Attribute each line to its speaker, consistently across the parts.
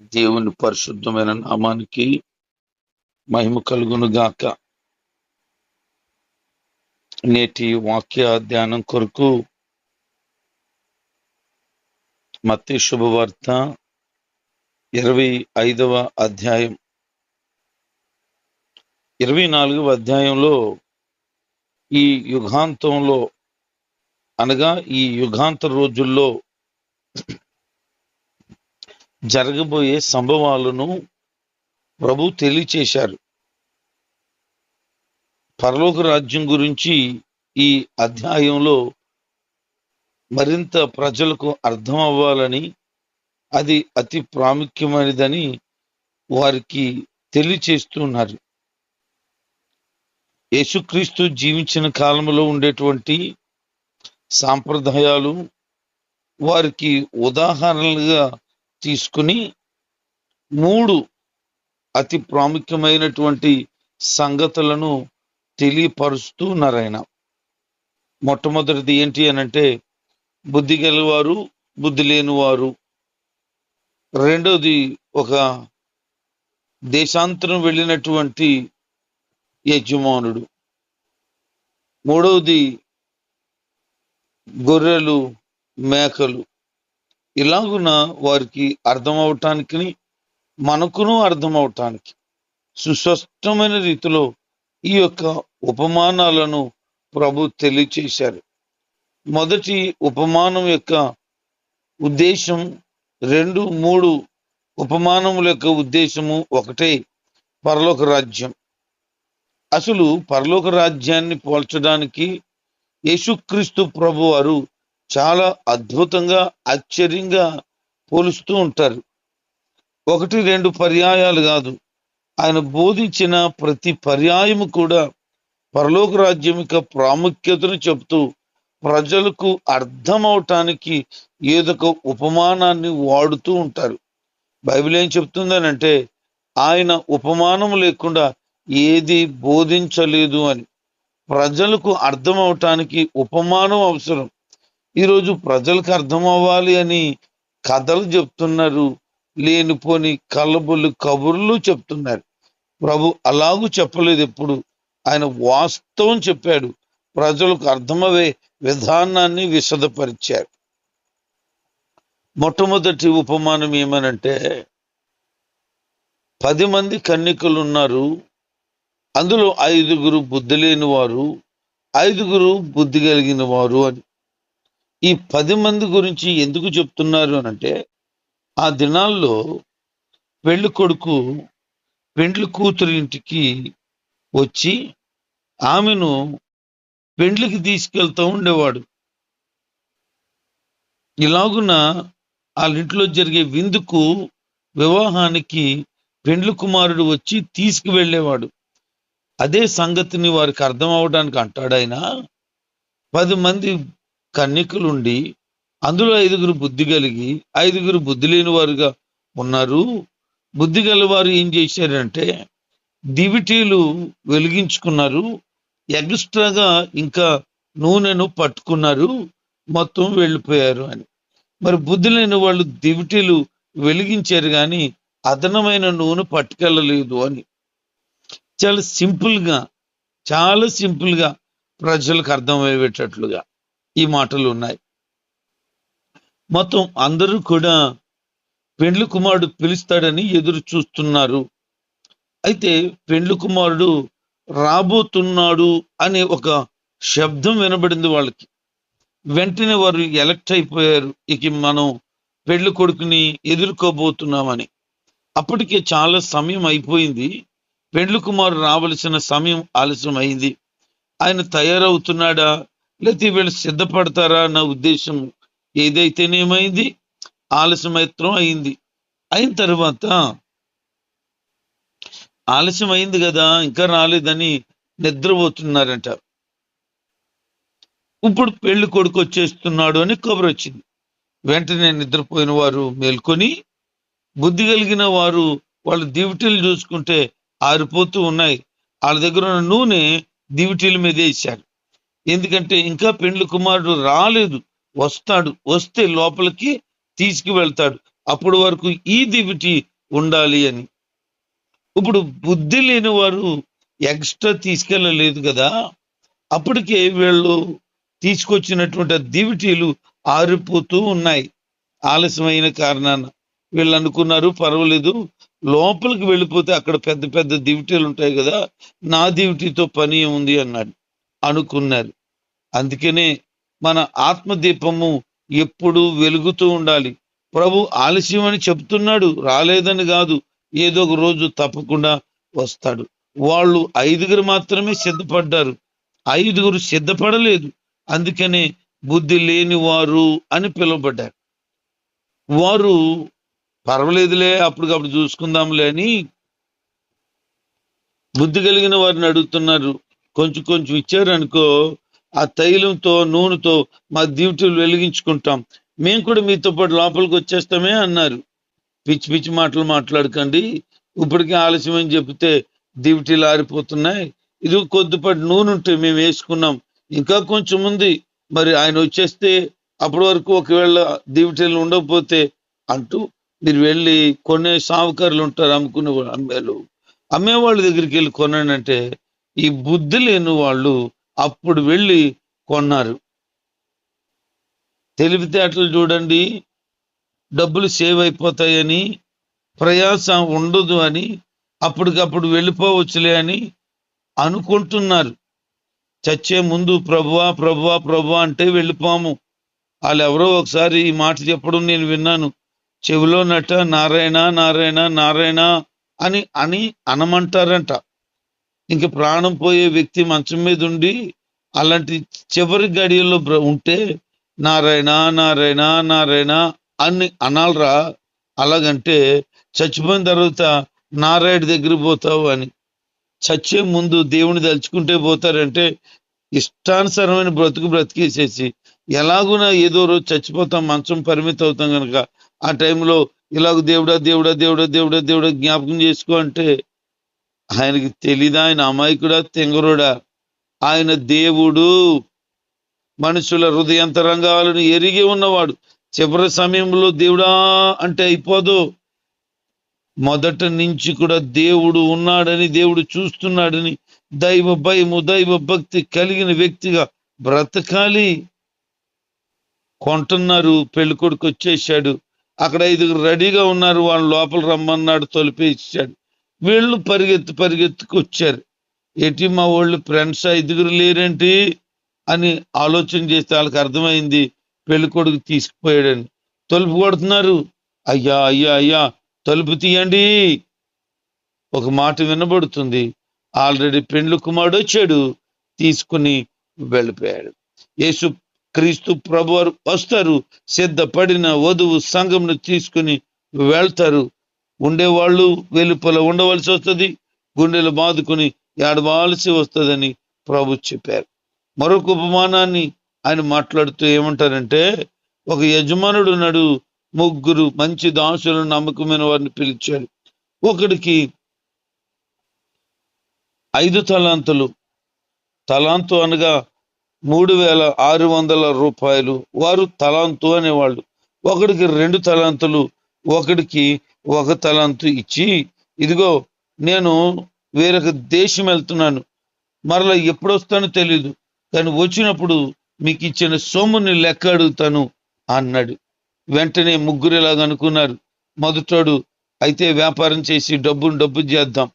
Speaker 1: దేవుని పరిశుద్ధమైన నామానికి మహిమ కలుగును గాక నేటి వాక్య ధ్యానం కొరకు మత్తి శుభవార్త ఇరవై ఐదవ అధ్యాయం. ఇరవై నాలుగవ అధ్యాయంలో ఈ యుగాంతంలో అనగా ఈ యుగాంత రోజుల్లో జరగబోయే సంభవాలను ప్రభు తెలియచేశారు. పరలోక రాజ్యం గురించి ఈ అధ్యాయంలో మరింత ప్రజలకు అర్థం అవ్వాలని అది అతి ప్రాముఖ్యమైనదని వారికి తెలియచేస్తున్నారు యేసుక్రీస్తు జీవించిన కాలంలో ఉండేటువంటి సాంప్రదాయాలు వారికి ఉదాహరణలుగా తీసుకుని మూడు అతి ప్రాముఖ్యమైనటువంటి సంగతులను తెలియపరుస్తూ నారాయణ. మొట్టమొదటిది ఏంటి అనంటే బుద్ధి గలవారు బుద్ధి లేనివారు. రెండోది ఒక దేశాంతరం వెళ్ళినటువంటి యజమానుడు. మూడవది గొర్రెలు మేకలు. ఇలాగున వారికి అర్థం అవటానికి మనకును అర్థం అవటానికి సుస్పష్టమైన రీతిలో ఈ యొక్క ఉపమానాలను ప్రభు తెలియచేశారు. మొదటి ఉపమానం యొక్క ఉద్దేశం రెండు మూడు ఉపమానముల యొక్క ఉద్దేశము ఒకటే పరలోక రాజ్యం. అసలు పరలోక రాజ్యాన్ని పోల్చడానికి యేసుక్రీస్తు ప్రభు వారు చాలా అద్భుతంగా ఆశ్చర్యంగా పోలుస్తూ ఉంటారు. ఒకటి రెండు పర్యాయాలు కాదు. ఆయన బోధించిన ప్రతి పర్యాయము కూడా పరలోక రాజ్యం యొక్క ప్రాముఖ్యతను చెప్తూ ప్రజలకు అర్థమవటానికి ఏదొక ఉపమానాన్ని వాడుతూ ఉంటారు. బైబిల్ ఏం చెప్తుందనంటే ఆయన ఉపమానం లేకుండా ఏది బోధించలేదు అని. ప్రజలకు అర్థం అవటానికి ఉపమానం అవసరం. ఈరోజు ప్రజలకు అర్థం అవ్వాలి అని కథలు చెప్తున్నారు లేనిపోని కలబులు కబుర్లు చెప్తున్నారు. ప్రభు అలాగూ చెప్పలేదు ఎప్పుడు. ఆయన వాస్తవం చెప్పాడు. ప్రజలకు అర్థమయ్యే విధానాన్ని విశదపరిచారు. మొట్టమొదటి ఉపమానం ఏమనంటే పది మంది కన్నికలు ఉన్నారు అందులో ఐదుగురు బుద్ధి లేని వారు ఐదుగురు బుద్ధి కలిగిన వారు అని. ఈ పది మంది గురించి ఎందుకు చెప్తున్నారు అని అంటే ఆ దినాల్లో పెళ్ళి కొడుకు పెండ్లి కూతురు ఇంటికి వచ్చి ఆమెను పెండ్లికి తీసుకెళ్తూ ఉండేవాడు. ఇలాగున వాళ్ళ ఇంట్లో జరిగే విందుకు వివాహానికి పెండ్లి కుమారుడు వచ్చి తీసుకువెళ్ళేవాడు. అదే సంగతిని వారికి అర్థం అవడానికి అంటాడైనా పది మంది కన్యకులుండి అందులో ఐదుగురు బుద్ధి కలిగి ఐదుగురు బుద్ధి లేని వారుగా ఉన్నారు. బుద్ధి గలవారు ఏం చేశారంటే దివిటీలు వెలిగించుకున్నారు. ఎక్స్ట్రాగా ఇంకా నూనెను పట్టుకున్నారు. మొత్తం వెళ్ళిపోయారు అని. మరి బుద్ధి లేని వాళ్ళు దివిటీలు వెలిగించారు కానీ అదనమైన నూనె పట్టుకెళ్ళలేదు అని. చాలా సింపుల్గా చాలా సింపుల్గా ప్రజలకు అర్థమయ్యేటట్లుగా. ఈ మాటలు ఉన్నాయి. మొత్తం అందరూ కూడా పెండ్లి కుమారుడు పిలుస్తాడని ఎదురు చూస్తున్నారు. అయితే పెండ్లి కుమారుడు రాబోతున్నాడు అనే ఒక శబ్దం వినబడింది వాళ్ళకి. వెంటనే వారు ఎలక్ట్ అయిపోయారు. ఇక మనం పెళ్ళి కొడుకుని ఎదుర్కోబోతున్నామని. అప్పటికే చాలా సమయం అయిపోయింది. పెండ్లి కుమారుడు రావలసిన సమయం ఆలస్యం అయింది ఆయన తయారవుతున్నాడా? లేకపోతే వీళ్ళు సిద్ధపడతారా అన్న ఉద్దేశం ఏదైతేనేమైంది ఆలస్యమైత్రం అయింది. అయిన తర్వాత ఆలస్యం అయింది కదా ఇంకా రాలేదని నిద్రపోతున్నారంట. ఇప్పుడు పెళ్ళి కొడుకు వచ్చేస్తున్నాడు అని కబురు వచ్చింది. వెంటనే నిద్రపోయిన వారు మేల్కొని బుద్ధి కలిగిన వారు వాళ్ళ దివిటీలు చూసుకుంటే ఆరిపోతూ ఉన్నాయి. వాళ్ళ దగ్గర ఉన్న నూనె దివిటీల మీద వేశారు. ఎందుకంటే ఇంకా పెండ్లి కుమారుడు రాలేదు. వస్తాడు. వస్తే లోపలికి తీసుకువెళ్తాడు. అప్పటి వరకు ఈ దివిటి ఉండాలి అని. ఇప్పుడు బుద్ధి లేని వారు ఎక్స్ట్రా తీసుకెళ్ళలేదు కదా. అప్పటికే వీళ్ళు తీసుకొచ్చినటువంటి దివిటీలు ఆరిపోతూ ఉన్నాయి. ఆలస్యమైన కారణాన. వీళ్ళు అనుకున్నారు పర్వాలేదు. లోపలికి వెళ్ళిపోతే అక్కడ పెద్ద పెద్ద దివిటీలు ఉంటాయి కదా. నా దివిటీతో పని ఉంది అన్నాడు. అనుకున్నారు. అందుకనే మన ఆత్మదీపము ఎప్పుడు వెలుగుతూ ఉండాలి. ప్రభు ఆలస్యం అని చెప్తున్నాడు రాలేదని కాదు ఏదో ఒక రోజు తప్పకుండా వస్తాడు. వాళ్ళు ఐదుగురు మాత్రమే సిద్ధపడ్డారు. ఐదుగురు సిద్ధపడలేదు. అందుకనే బుద్ధి లేని వారు అని పిలువబడ్డారు. వారు పర్వాలేదులే అప్పటికప్పుడు చూసుకుందాంలే అని బుద్ధి కలిగిన వారిని అడుగుతున్నారు. కొంచెం కొంచెం ఇచ్చారు అనుకో ఆ తైలంతో నూనెతో మా డ్యూటీలు వెలిగించుకుంటాం. మేము కూడా మీతో పాటు లోపలికి వచ్చేస్తామే అన్నారు. పిచ్చి పిచ్చి మాటలు మాట్లాడకండి. ఇప్పటికే ఆలస్యం అని చెప్తే డ్యూటీలు ఆరిపోతున్నాయి. ఇది కొద్దిపాటి నూనె ఉంటే మేము వేసుకున్నాం. ఇంకా కొంచెం ఉంది. మరి ఆయన వచ్చేస్తే అప్పటి వరకు ఒకవేళ డ్యూటీలు ఉండకపోతే అంటూ మీరు వెళ్ళి కొనే సావుకారులు ఉంటారు అమ్ముకునే వాళ్ళు అమ్మేలు అమ్మేవాళ్ళ దగ్గరికి వెళ్ళి కొనండి అంటే ఈ బుద్ధి లేని వాళ్ళు అప్పుడు వెళ్ళి కొన్నారు. తెలివితేటలు చూడండి డబ్బులు సేవ్ అయిపోతాయని ప్రయాస ఉండదు అని అప్పటికప్పుడు వెళ్ళిపోవచ్చులే అని అనుకుంటున్నారు. చచ్చే ముందు ప్రభువా ప్రభువా ప్రభువా అంటే వెళ్ళిపోము. వాళ్ళు ఎవరో ఒకసారి ఈ మాట చెప్పడం నేను విన్నాను. చెవిలో నట నారాయణ నారాయణ నారాయణ అని అని అనమంటారంట. ఇంక ప్రాణం పోయే వ్యక్తి మంచం మీద ఉండి అలాంటి చివరి గడియల్లో ఉంటే నారాయణ నారాయణ నారాయణ అని అనాలరా. అలాగంటే చచ్చిపోయిన తర్వాత నారాయణ దగ్గర పోతావు అని. చచ్చే ముందు దేవుని తలుచుకుంటే పోతారంటే ఇష్టానుసారమైన బ్రతుకు బ్రతికేసేసి ఎలాగునా ఏదో రోజు చచ్చిపోతాం మంచం పరిమితం అవుతాం కనుక ఆ టైంలో ఇలాగ దేవుడా దేవుడా దేవుడా దేవుడా దేవుడా జ్ఞాపకం చేసుకో అంటే ఆయనకి తెలీదా ఆయన అమాయకుడా తెంగరుడా? ఆయన దేవుడు. మనుషుల హృదయంతరంగాలను ఎరిగి ఉన్నవాడు. చివరి సమయంలో దేవుడా అంటే అయిపోదు. మొదట నుంచి కూడా దేవుడు ఉన్నాడని దేవుడు చూస్తున్నాడని దైవ భయము దైవ భక్తి కలిగిన వ్యక్తిగా బ్రతకాలి. కొంటున్నారు పెళ్ళి కొడుకు వచ్చేసాడు. అక్కడ ఐదుగురు రెడీగా ఉన్నారు వాళ్ళ లోపల రమ్మన్నాడు తొలిపేసాడు వీళ్ళు పరిగెత్తి పరిగెత్తుకు వచ్చారు ఏంటి మా వాళ్ళు ఫ్రెండ్స్ ఐదుగురు లేరేంటి? అని ఆలోచన చేస్తే వాళ్ళకి అర్థమైంది పెళ్ళి కొడుకు తీసుకుపోయాడని. తలుపు కొడుతున్నారు. అయ్యా అయ్యా అయ్యా తలుపు తీయండి. ఒక మాట వినబడుతుంది. ఆల్రెడీ పెండ్లు కుమారుడు వచ్చాడు తీసుకుని వెళ్ళిపోయాడు. యేసు క్రీస్తు ప్రభువారు వస్తారు సిద్ధపడిన వధువు సంఘంను తీసుకుని వెళ్తారు. ఉండేవాళ్ళు వెలుపల ఉండవలసి వస్తుంది గుండెలు బాదుకుని ఏడవాల్సి వస్తుందని ప్రభు చెప్పారు. మరొక ఉపమానాన్ని ఆయన మాట్లాడుతూ ఏమంటారంటే ఒక యజమానుడు నడు ముగ్గురు మంచి దాసులను నమ్మకమైన వారిని పిలిచాడు. ఒకడికి ఐదు తలాంతులు తలాంతు అనగా మూడు వేల ఆరు వందల రూపాయలు వారు తలాంతు అనేవాళ్ళు. ఒకడికి రెండు తలాంతులు ఒకడికి ఒక తలంతు ఇచ్చి ఇదిగో నేను వేరొక దేశం వెళ్తున్నాను. మరలా ఎప్పుడు వస్తానో తెలీదు కానీ వచ్చినప్పుడు మీకు ఇచ్చిన సొమ్ముని లెక్క అడుగుతాను అన్నాడు. వెంటనే ముగ్గురు ఇలాగ అనుకున్నారు. మొదటోడు అయితే వ్యాపారం చేసి డబ్బును డబ్బు చేద్దాం.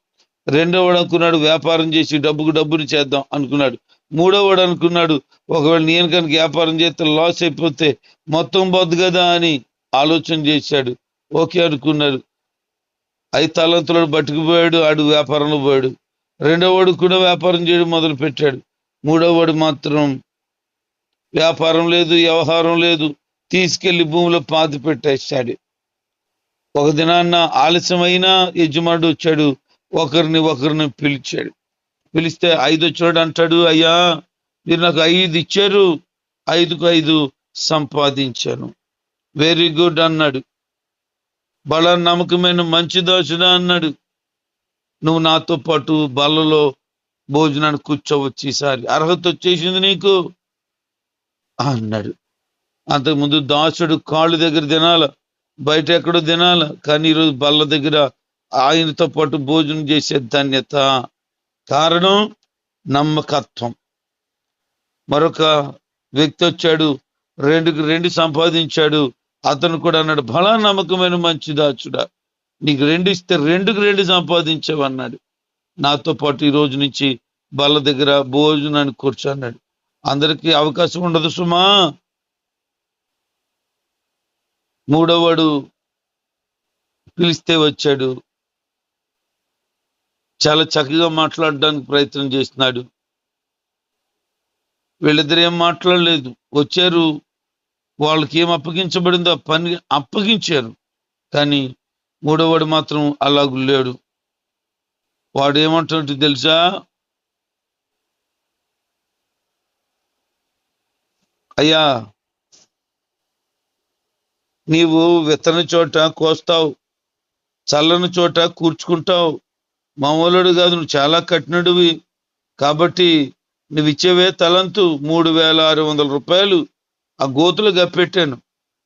Speaker 1: రెండోవాడు అనుకున్నాడు వ్యాపారం చేసి డబ్బుకు డబ్బును చేద్దాం అనుకున్నాడు. మూడోవాడు అనుకున్నాడు ఒకవేళ నేను కనుక వ్యాపారం చేస్తే లాస్ అయిపోతే మొత్తం పోద్దు కదా అని ఆలోచన చేశాడు. ఓకే అనుకున్నారు ఐదు తలంతులను పట్టుకుపోయాడు ఆడు వ్యాపారంలో పోయాడు. రెండోవాడు కూడా వ్యాపారం చేయడం మొదలు పెట్టాడు. మూడోవాడు మాత్రం వ్యాపారం లేదు వ్యవహారం లేదు తీసుకెళ్ళి భూమిలో పాతి పెట్టేశాడు ఒక దినాన్న ఆలస్యమైన యజమానుడు వచ్చాడు ఒకరిని ఒకరిని పిలిచాడు. పిలిస్తే ఐదు వచ్చాడు అంటాడు అయ్యా మీరు నాకు ఐదు ఇచ్చారు ఐదుకు ఐదు సంపాదించాను. వెరీ గుడ్ అన్నాడు. బల నమ్మకమైన మంచి దోషుడా అన్నాడు. నువ్వు నాతో పాటు బలలో భోజనానికి కూర్చోవచ్చు ఈసారి. అర్హత వచ్చేసింది నీకు? అన్నాడు. అంతకుముందు దాసుడు కాళ్ళు దగ్గర తినాల? బయట ఎక్కడో తినాల? కానీ ఈరోజు బల్ల దగ్గర ఆయనతో పాటు భోజనం చేసే ధన్యత. కారణం నమ్మకత్వం. మరొక వ్యక్తి వచ్చాడు. రెండుకి రెండు సంపాదించాడు. అతను కూడా అన్నాడు బలా నమ్మకమైన మంచి దాచుడా నీకు రెండు ఇస్తే రెండుకి రెండు సంపాదించావన్నాడు నాతో పాటు ఈ రోజు నుంచి బల్ల దగ్గర భోజనాన్ని కూర్చున్నాడు అందరికీ అవకాశం ఉండదు సుమా. మూడోవాడు పిలిస్తే వచ్చాడు. చాలా చక్కగా మాట్లాడడానికి ప్రయత్నం చేస్తున్నాడు. వీళ్ళిద్దరు ఏం మాట్లాడలేదు. వచ్చారు. వాళ్ళకి ఏం అప్పగించబడిందో ఆ పని అప్పగించారు. కానీ మూడోవాడు మాత్రం అలా లేడు. వాడు ఏమంటాడు తెలుసా? అయ్యా నీవు విత్తన చోట కోస్తావు చల్లని చోట కూర్చుకుంటావు. మామూలుడు కాదు నువ్వు చాలా కఠినుడివి. కాబట్టి నువ్వు ఇచ్చేవే తలంతు మూడు వేల ఆరు వందల రూపాయలు ఆ గోతులు గప్పెట్టాను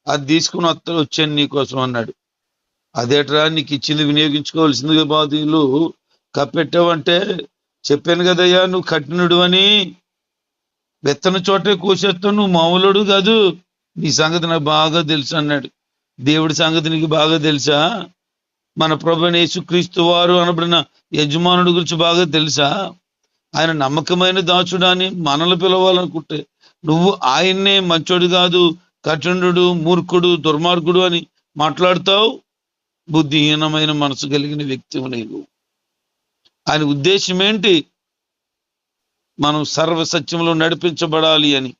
Speaker 1: అది తీసుకుని వస్తాను వచ్చాను నీకోసం అన్నాడు. అదేట్రా నీకు ఇచ్చింది వినియోగించుకోవాల్సిందిగా బాధీలు కప్పెట్టావంటే చెప్పాను కదయ్యా నువ్వు కఠినుడు అని. విత్తన చోటే కూసేస్తావు నువ్వు మామూలుడు కాదు. నీ సంగతి నాకు బాగా తెలుసు అన్నాడు. దేవుడి సంగతి నీకు బాగా తెలుసా? మన ప్రభు యేసుక్రీస్తు వారు అనబడిన యజమానుడి గురించి బాగా తెలుసా? ఆయన నమ్మకమైన దాచుడాని మనల్ని పిలవాలనుకుంటే నువ్వు ఆయన్నే మంచోడు కాదు కఠినుడు మూర్ఖుడు దుర్మార్గుడు అని మాట్లాడతావు? బుద్ధిహీనమైన మనసు కలిగిన వ్యక్తివు నీవు. ఆయన ఉద్దేశం ఏంటి? మనం సర్వ సత్యంలో నడిపించబడాలి అని.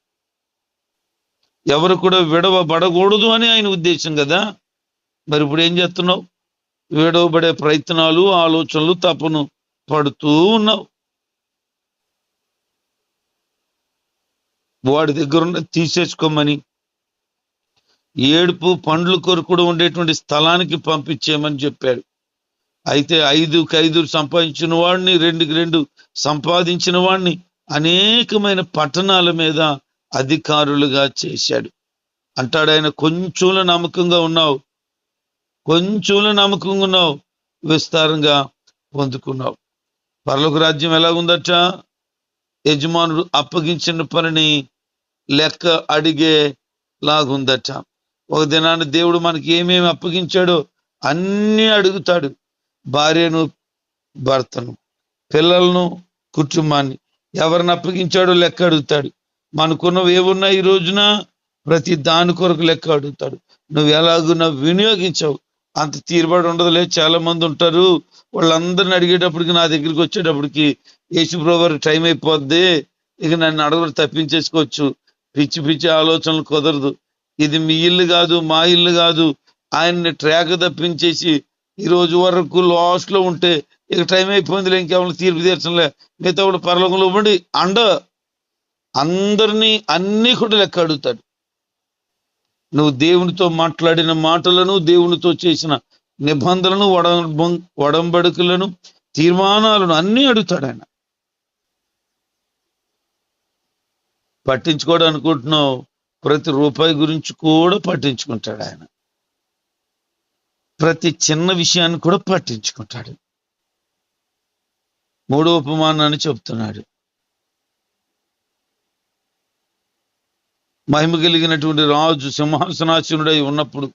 Speaker 1: ఎవరు కూడా విడవబడకూడదు అని ఆయన ఉద్దేశం కదా? మరి ఇప్పుడు ఏం చేస్తున్నావు? విడవబడే ప్రయత్నాలు ఆలోచనలు తపను పడుతూ ఉన్నావు. వాడి దగ్గర ఉన్న తీసేసుకోమని ఏడుపు పండ్లు కొరకు ఉండేటువంటి స్థలానికి పంపించేయమని చెప్పాడు. అయితే ఐదుకి ఐదు సంపాదించిన వాడిని రెండుకి రెండు సంపాదించిన వాడిని అనేకమైన పట్టణాల మీద అధికారులుగా చేశాడు. అంటాడు ఆయన కొంచెంలో నమ్మకంగా ఉన్నావు. కొంచెంలో నమ్మకంగా ఉన్నావు. విస్తారంగా పొందుకున్నావు. పర్లకు రాజ్యం ఎలా ఉందట? యజమానుడు అప్పగించిన పనిని లెక్క అడిగే లాగుందట. ఒక దినాన్ని దేవుడు మనకి ఏమేమి అప్పగించాడో అన్నీ అడుగుతాడు. భార్యను భర్తను పిల్లలను కుటుంబాన్ని. ఎవరిని అప్పగించాడో లెక్క అడుగుతాడు. మనకున్నవి ఏమున్నా ఈ రోజున? ప్రతి దాని కొరకు లెక్క అడుగుతాడు. నువ్వు ఎలాగున్నా వినియోగించావు. అంత తీరుబడి ఉండదులే. చాలా మంది ఉంటారు. వాళ్ళందరిని అడిగేటప్పటికి నా దగ్గరికి వచ్చేటప్పటికి యేసుప్రభు టైం అయిపోద్ది. ఇక నన్ను అడగరు తప్పించేసుకోవచ్చు. పిచ్చి పిచ్చి ఆలోచనలు కుదరదు. ఇది మీ ఇల్లు కాదు మా ఇల్లు కాదు. ఆయన్ని ట్రాక్ తప్పించేసి ఈ రోజు వరకు లాస్ట్లో ఉంటే ఇక టైం అయిపోయిందిలే ఇంకేమైనా తీర్పు తీర్చలే మిగతా కూడా పరలోకంలో ఉండి అండ అందరినీ అన్ని కూడా లెక్క అడుగుతాడు. నువ్వు దేవునితో మాట్లాడిన మాటలను దేవునితో చేసిన నిబంధనలను వడం వడంబడుకులను తీర్మానాలను అన్ని అడుగుతాడు ఆయన. పట్టించుకోవడం అనుకుంటున్నావు ప్రతి రూపాయి గురించి కూడా పట్టించుకుంటాడు ఆయన. ప్రతి చిన్న విషయాన్ని కూడా పట్టించుకుంటాడు. మూడో ఉపమానాన్ని చెప్తున్నాడు. మహిమ కలిగినటువంటి రాజు సింహాసనాశనుడై ఉన్నప్పుడు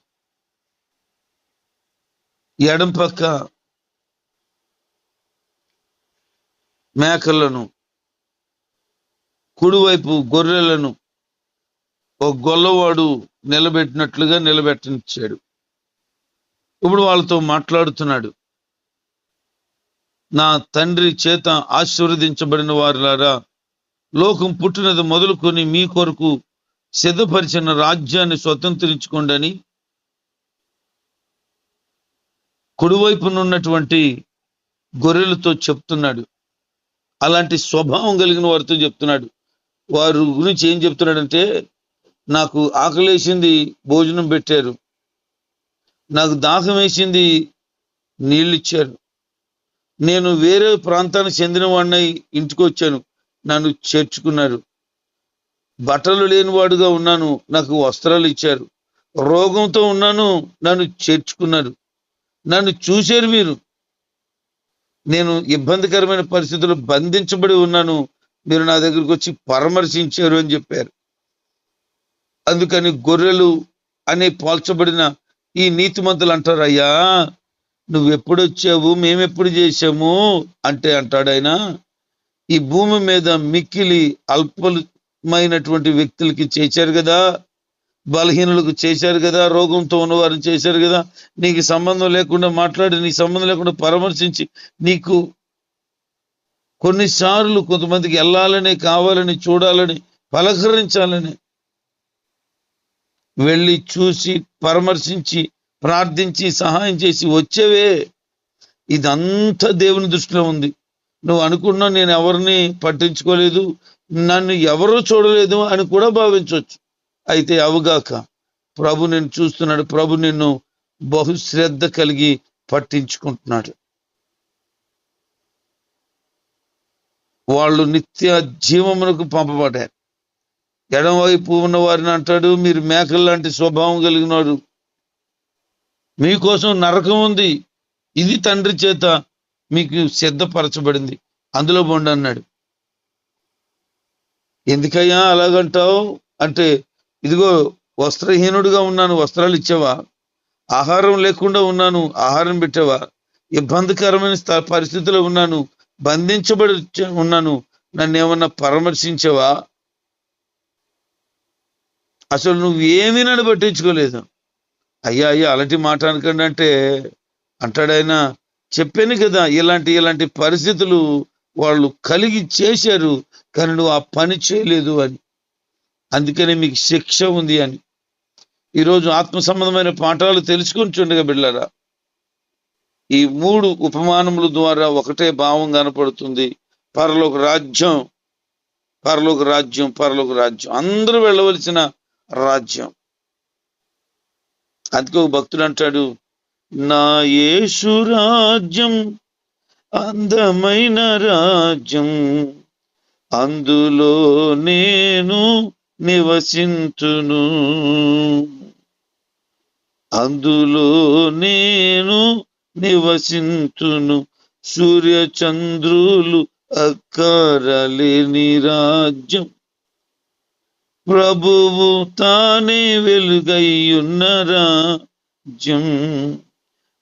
Speaker 1: ఎడం పక్క మేకలను కుడివైపు గొర్రెలను ఓ గొల్లవాడు నిలబెట్టినట్లుగా నిలబెట్టనిచ్చాడు ఇప్పుడు వాళ్ళతో మాట్లాడుతున్నాడు. నా తండ్రి చేత ఆశీర్వదించబడిన వారులారా లోకం పుట్టినది మొదలుకొని మీ కొరకు సిద్ధపరిచిన రాజ్యాన్ని స్వతంత్రించుకోండి కుడివైపునున్నటువంటి కుడివైపున ఉన్నటువంటి గొర్రెలతో చెప్తున్నాడు. అలాంటి స్వభావం కలిగిన వారితో చెప్తున్నాడు. వారు గురించి ఏం చెప్తున్నాడంటే నాకు ఆకలేసింది భోజనం పెట్టారు. నాకు దాహం వేసింది నీళ్ళు ఇచ్చారు. నేను వేరే ప్రాంతానికి చెందిన వాడినై ఇంటికి వచ్చాను. నన్ను చేర్చుకున్నారు. బట్టలు లేనివాడుగా ఉన్నాను. నాకు వస్త్రాలు ఇచ్చారు. రోగంతో ఉన్నాను. నన్ను చేర్చుకున్నారు. నన్ను చూశారు మీరు. నేను ఇబ్బందికరమైన పరిస్థితుల్లో బంధించబడి ఉన్నాను. మీరు నా దగ్గరికి వచ్చి పరామర్శించారు అని చెప్పారు. అందుకని గొర్రెలు అనే పోల్చబడిన ఈ నీతిమంతులు అంటారు అయ్యా నువ్వు ఎప్పుడు వచ్చావు? మేమెప్పుడు చేశాము? అంటే అంటాడు ఆయన. ఈ భూమి మీద మిక్కిలి అల్పమైనటువంటి వ్యక్తులకి చేశారు కదా బలహీనులకు చేశారు కదా రోగంతో ఉన్నవారిని చేశారు కదా నీకు సంబంధం లేకుండా మాట్లాడి నీ సంబంధం లేకుండా పరామర్శించి నీకు కొన్నిసార్లు కొంతమందికి వెళ్ళాలని కావాలని చూడాలని పలకరించాలని వెళ్ళి చూసి పరామర్శించి ప్రార్థించి సహాయం చేసి వచ్చేవే. ఇదంతా దేవుని దృష్టిలో ఉంది. నువ్వు అనుకున్నా నేను ఎవరిని పట్టించుకోలేదు నన్ను ఎవరు చూడలేదు అని కూడా భావించవచ్చు. అయితే అవగాక ప్రభు నిన్ను చూస్తున్నాడు ప్రభు నిన్ను బహుశ్రద్ధ కలిగి పట్టించుకుంటున్నాడు. వాళ్ళు నిత్య జీవమునకు పంపబడ్డారు. ఎడమవైపు ఉన్న వారిని అంటాడు మీరు మేకల లాంటి స్వభావం కలిగినాడు. మీకోసం నరకం ఉంది. ఇది తండ్రి చేత మీకు సిద్ధపరచబడింది. అందులో బొండి అన్నాడు. ఎందుకయ్యా అలాగంటావు? అంటే ఇదిగో వస్త్రహీనుడిగా ఉన్నాను వస్త్రాలు ఇచ్చావా? ఆహారం లేకుండా ఉన్నాను ఆహారం పెట్టావా? ఇబ్బందికరమైన పరిస్థితిలో ఉన్నాను. బంధించబడి ఉన్నాను నన్ను ఏమన్నా పరామర్శించావా? అసలు నువ్వు ఏమీ నన్ను పట్టించుకోలేదు. అయ్యా అయ్యా అలాంటి మాట అనకండి అంటే అంటాడు చెప్పాను కదా ఇలాంటి ఇలాంటి పరిస్థితులు వాళ్ళు కలిగి చేశారు కానీ నువ్వు ఆ పని చేయలేదు అని. అందుకనే మీకు శిక్ష ఉంది అని. ఈరోజు ఆత్మ సంబంధమైన పాఠాలు తెలుసుకుని చూడగా బిళ్ళారా ఈ మూడు ఉపమానముల ద్వారా ఒకటే భావం కనపడుతుంది. పరలోక రాజ్యం పరలోక రాజ్యం పరలోక రాజ్యం. అందరూ వెళ్ళవలసిన రాజ్యం. అందుకే ఒక భక్తుడు అంటాడు నా యేసు రాజ్యం అందమైన రాజ్యం. అందులో నేను నివసింతును. అందులో నేను నివసింతును సూర్య చంద్రులు అక్కరలేని రాజ్యం. ప్రభువు తానే వెలుగయ్యున్న రాజ్యం.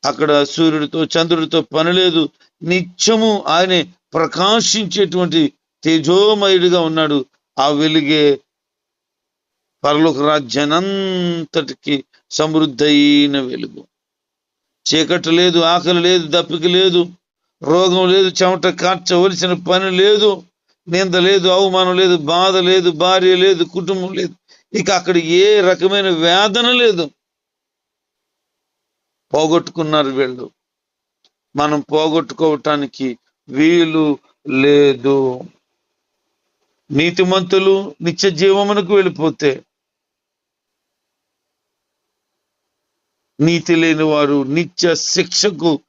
Speaker 1: అక్కడ సూర్యుడితో చంద్రుడితో పని లేదు. నిత్యము ఆయనే ప్రకాశించేటువంటి తేజోమయుడిగా ఉన్నాడు. ఆ వెలుగే పరలోక రాజ్యానంతటికి సమృద్ధైన వెలుగు. చీకటి లేదు ఆకలి లేదు దప్పిక లేదు రోగం లేదు చెమట కార్చవలసిన పని లేదు నింద లేదు అవమానం లేదు బాధ లేదు భార్య లేదు కుటుంబం లేదు. ఇక అక్కడ ఏ రకమైన వేదన లేదు. పోగొట్టుకున్నారు వీళ్ళు. మనం పోగొట్టుకోవటానికి వీలు లేదు. నీతిమంతులు నిత్య జీవమునకు వెళ్ళిపోతే నీతి లేని వారు నిత్య శిక్షకు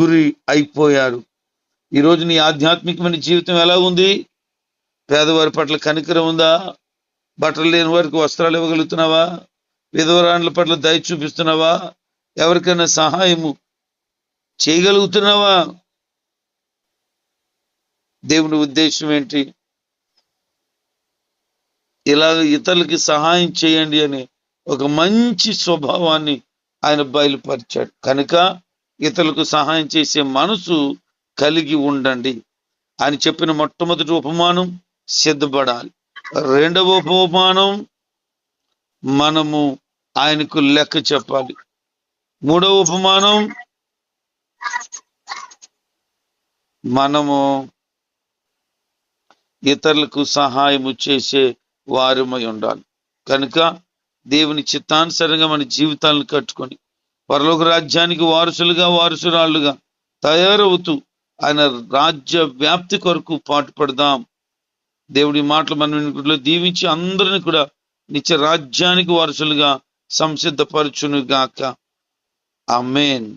Speaker 1: గురి అయిపోయారు. ఈరోజు నీ ఆధ్యాత్మికమైన జీవితం ఎలా ఉంది? పేదవారి పట్ల కనికరం ఉందా? బట్టలు లేని వారికి వస్త్రాలు ఇవ్వగలుగుతున్నావా? విధవరాండ్ల పట్ల దయ చూపిస్తున్నావా? ఎవరికైనా సహాయము చేయగలుగుతున్నావా? దేవుని ఉద్దేశం ఏంటి? ఇలా ఇతరులకి సహాయం చేయండి అని ఒక మంచి స్వభావాన్ని ఆయన బయలుపరిచాడు. కనుక ఇతరులకు సహాయం చేసే మనసు కలిగి ఉండండి. ఆయన చెప్పిన మొట్టమొదటి ఉపమానం సిద్ధపడాలి. రెండవ ఉపమానం మనము ఆయనకు లెక్క చెప్పాలి. మూడవ ఉపమానం మనము ఇతరులకు సహాయము చేసే వారమై ఉండాలి. కనుక దేవుని చిత్తానుసరంగా మన జీవితాలను కట్టుకొని పరలోక రాజ్యానికి వారసులుగా వారసురాళ్ళుగా తయారవుతూ ఆయన రాజ్య వ్యాప్తి కొరకు పాటుపడదాం. దేవుడి మాటలు మన దీవించి అందరిని కూడా నిత్య రాజ్యానికి వారసులుగా సంసిద్ధపరచును గాక ఆమెన్.